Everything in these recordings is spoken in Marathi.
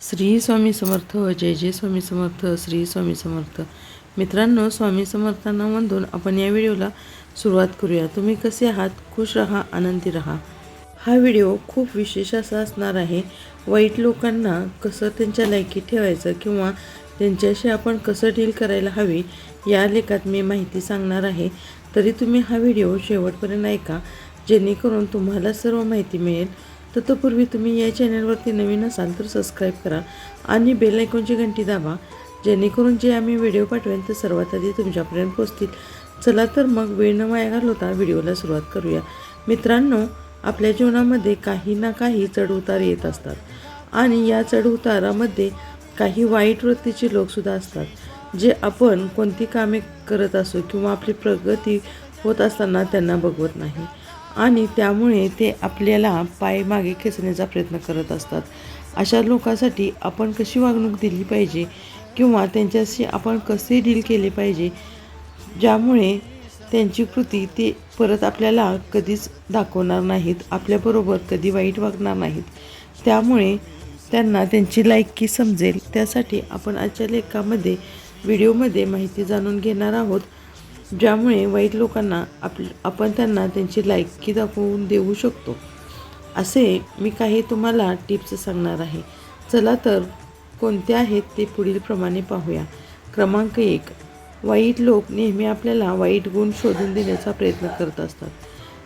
श्री स्वामी समर्थ जय जय स्वामी समर्थ श्री स्वामी समर्थ. मित्रांनो स्वामी समर्थांना म्हणून आपण या व्हिडिओला सुरुवात करूया. तुम्ही कसे आहात? खुश राहा आनंदी राहा. हा व्हिडिओ खूप विशेष असा असणार आहे. वाईट लोकांना कसं त्यांच्या लायकी ठेवायचं किंवा त्यांच्याशी आपण कसं डील करायला हवी या लेखात मी माहिती सांगणार आहे. तरी तुम्ही हा व्हिडिओ शेवटपर्यंत ऐका जेणेकरून तुम्हाला सर्व माहिती मिळेल. तत्पूर्वी तुम्ही या चॅनलवरती नवीन असाल तर सबस्क्राईब करा आणि बेल आयकॉनची घंटी दाबा जेणेकरून जे आम्ही व्हिडिओ पाठवेन ते सर्वात आधी तुमच्यापर्यंत पोहोचतील. चला तर मग वेळ न वाया घालवता व्हिडिओला सुरुवात करूया. मित्रांनो आपल्या जीवनामध्ये काही ना काही चढउतार येत असतात आणि या चढउतारामध्ये काही वाईट वृत्तीचे लोकसुद्धा असतात. जे आपण कोणती कामे करत असो किंवा आपली प्रगती होत असताना त्यांना बघवत नाही. आणि त्यामुळे ते आपल्याला पाय मागे खेचण्याचा प्रयत्न करत असतात. अशा लोकांसाठी आपण कशी वागणूक दिली पाहिजे किंवा त्यांच्याशी आपण कसे डील केले पाहिजे ज्यामुळे त्यांची कृती ते परत आपल्याला कधीच दाखवणार नाहीत आपल्याबरोबर कधी वाईट वागणार नाहीत. त्यामुळे त्यांना त्यांची लायकी समजेल त्यासाठी आपण आजच्या लेखामध्ये व्हिडिओमध्ये माहिती जाणून घेणार आहोत. ज्यामुळे वाईट लोकांना आप आपण त्यांना त्यांची लायकी दाखवून देऊ शकतो. असे मी काही तुम्हाला टिप्स सांगणार आहे. चला तर कोणते आहेत ते पुढील प्रमाणे पाहूया. क्रमांक एक. वाईट लोक नेहमी आपल्याला वाईट गुण शोधून देण्याचा प्रयत्न करत असतात.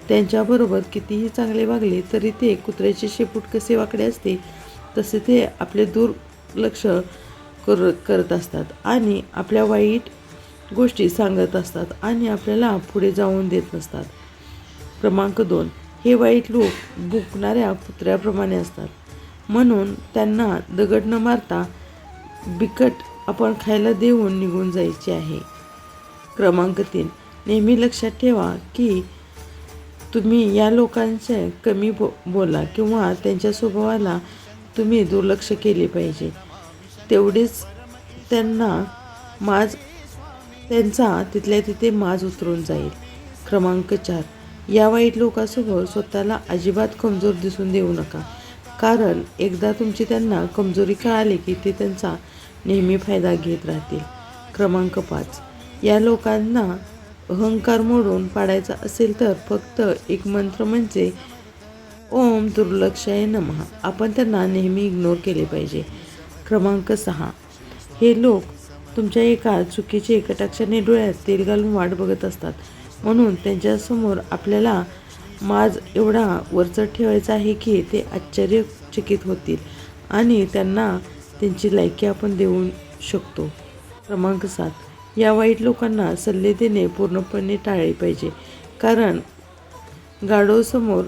त्यांच्याबरोबर कितीही चांगले वागले तरी ते कुत्र्याचे शेपूट कसे वाकडे असते तसे ते आपले दुर्लक्ष कर करत असतात. आणि आपल्या वाईट गोष्टी सांगत असतात आणि आपल्याला पुढे जाऊन देत नसतात. क्रमांक दोन. हे वाईट लोक भुकणाऱ्या कुत्र्याप्रमाणे असतात. म्हणून त्यांना दगड न मारता बिकट आपण खायला देऊन निघून जायचे आहे. क्रमांक तीन. नेहमी लक्षात ठेवा की तुम्ही या लोकांचे कमी बो बोला किंवा त्यांच्या स्वभावाला तुम्ही दुर्लक्ष केले पाहिजे. तेवढेच त्यांना माज त्यांचा तिथल्या तिथे माज उतरून जाईल. क्रमांक चार. या वाईट लोकांसमोर स्वतःला अजिबात कमजोर दिसून देऊ नका. कारण एकदा तुमची त्यांना कमजोरी कळाली की ते त्यांचा नेहमी फायदा घेत राहतील. क्रमांक पाच. या लोकांना अहंकार मोडून पाडायचा असेल तर फक्त एक मंत्र म्हणजे ओम दुर्लक्षय नमः. आपण त्यांना नेहमी इग्नोर केले पाहिजे. क्रमांक सहा. हे लोक तुमच्या एका चुकीचे कटाक्षाने डोळ्यात तेल घालून वाट बघत असतात. म्हणून त्यांच्यासमोर आपल्याला माज एवढा वरचढ ठेवायचा आहे की ते आश्चर्यचकित होतील आणि त्यांना त्यांची लायकी आपण देऊ शकतो. क्रमांक सात. या वाईट लोकांना सल्ले देणे पूर्णपणे टाळले पाहिजे. कारण गाडोसमोर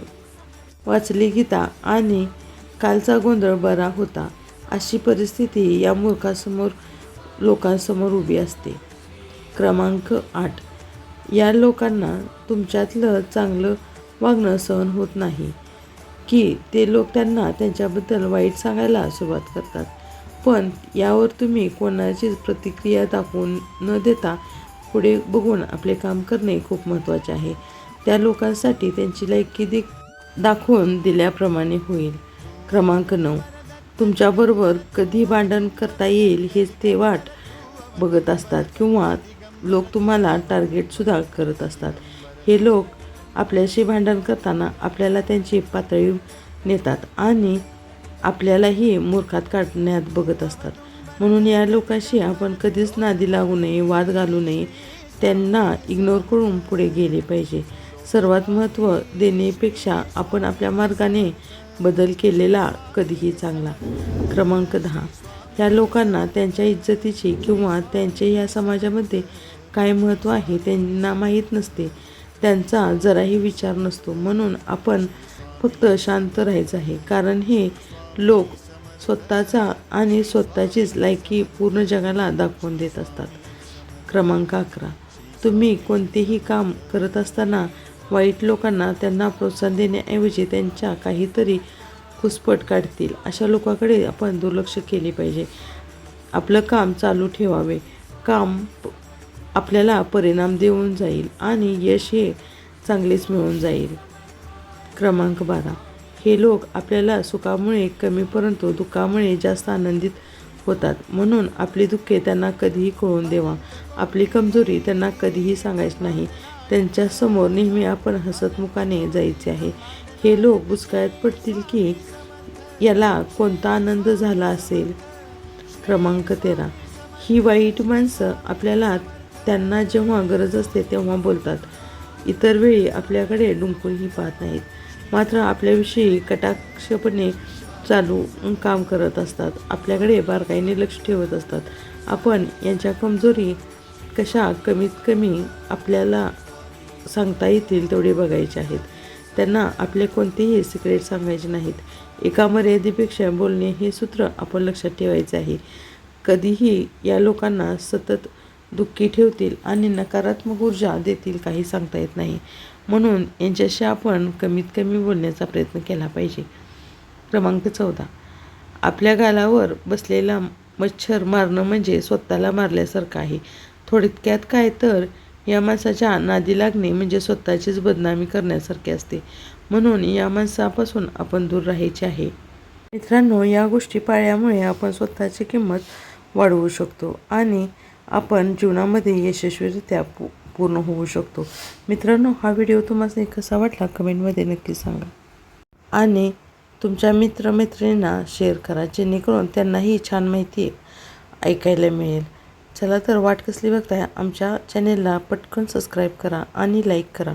वाचली गीता आणि कालचा गोंधळ बरा होता. अशी परिस्थिती या मूर्खासमोर लोकांसमोर उभी असते. क्रमांक आठ. या लोकांना तुमच्यातलं चांगलं वागणं सहन होत नाही की ते लोक त्यांना त्यांच्याबद्दल वाईट सांगायला सुरुवात करतात. पण यावर तुम्ही कोणाचीच प्रतिक्रिया दाखवून न देता पुढे बघून आपले काम करणे खूप महत्त्वाचे आहे. त्या लोकांसाठी त्यांची लायकी दे दाखवून दिल्याप्रमाणे होईल. क्रमांक नऊ. तुमच्याबरोबर कधी भांडण करता येईल हेच ते वाट बघत असतात किंवा लोक तुम्हाला टार्गेटसुद्धा करत असतात. हे लोक आपल्याशी भांडण करताना आपल्याला त्यांची पातळी नेतात आणि आपल्यालाही मूर्खात काढण्यात बघत असतात. म्हणून या लोकांशी आपण कधीच नादी लागू नये वाद घालू नये. त्यांना इग्नोर करून पुढे गेले पाहिजे. सर्वात महत्त्व देण्यापेक्षा आपण आपल्या मार्गाने बदल केलेला कधीही चांगला. क्रमांक दहा. या लोकांना त्यांच्या इज्जतीची किंवा त्यांचे या समाजामध्ये काय महत्त्व आहे त्यांना माहीत नसते. त्यांचा जराही विचार नसतो. म्हणून आपण फक्त शांत राहायचं आहे. कारण हे लोक स्वतःचा आणि स्वतःचीच लायकी पूर्ण जगाला दाखवून देत असतात. क्रमांक अकरा. तुम्ही कोणतेही काम करत असताना वाईट लोकांना त्यांना प्रोत्साहन देण्याऐवजी त्यांच्या काहीतरी कुसपट काढतील. अशा लोकांकडे आपण दुर्लक्ष केले पाहिजे. आपलं काम चालू ठेवावे. काम आपल्याला परिणाम देऊन जाईल आणि यश हे चांगलेच मिळून जाईल. क्रमांक बारा. हे लोक आपल्याला सुखामुळे कमी परंतु दुःखामुळे जास्त आनंदित होतात. म्हणून आपली दुःखे त्यांना कधीही कळून देवा आपली कमजोरी त्यांना कधीही सांगायची नाही. त्यांच्यासमोर नेहमी आपण हसतमुखाने जायचे आहे. हे लोक बुचकाळ्यात पडतील की याला कोणता आनंद झाला असेल? क्रमांक तेरा. ही वाईट माणसं आपल्याला त्यांना जेव्हा गरज असते तेव्हा बोलतात. इतर वेळी आपल्याकडे डुंकूनही पाहत नाहीत. मात्र आपल्याविषयी कटाक्षपणे चालू काम करत असतात. आपल्याकडे बारकाईने लक्ष ठेवत असतात. आपण यांच्या कमजोरी कशा कमीत कमी आपल्याला सांगता येतील तेवढे बघायचे आहेत. त्यांना आपले कोणतेही सिक्रेट सांगायचे नाहीत. एका मर्यादेपेक्षा बोलणे हे सूत्र आपण लक्षात ठेवायचे आहे. कधीही या लोकांना सतत दुःखी ठेवतील आणि नकारात्मक ऊर्जा देतील काही सांगता येत नाही. म्हणून यांच्याशी आपण कमीत कमी बोलण्याचा प्रयत्न केला पाहिजे. क्रमांक चौदा. आपल्या गालावर बसलेला मच्छर मारणं म्हणजे स्वतःला मारल्यासारखं आहे. थोडक्यात काय तर या माणसाच्या नादी लागणे म्हणजे स्वतःचीच बदनामी करण्यासारखे असते. म्हणून या माणसापासून आपण दूर राहायचे आहे. मित्रांनो या गोष्टी पाळल्यामुळे आपण स्वतःची किंमत वाढवू शकतो आणि आपण जीवनामध्ये यशस्वीरित्या पू पूर्ण होऊ शकतो. मित्रांनो हा व्हिडिओ तुम्हाला कसा वाटला कमेंटमध्ये नक्की सांगा. आणि तुमच्या मित्रमैत्रिणींना शेअर करा जेणेकरून त्यांनाही छान माहिती ऐकायला मिळेल. चला तर वाट कसली बघताय आमच्या चॅनेलला पटकन सबस्क्राईब करा आणि लाईक करा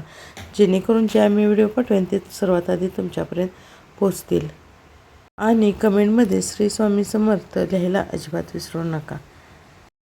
जेणेकरून जे आम्ही व्हिडिओ पाठवेन ते सर्वात आधी तुमच्यापर्यंत पोचतील आणि कमेंटमध्ये श्री स्वामी समर्थ लिहायला अजिबात विसरू नका.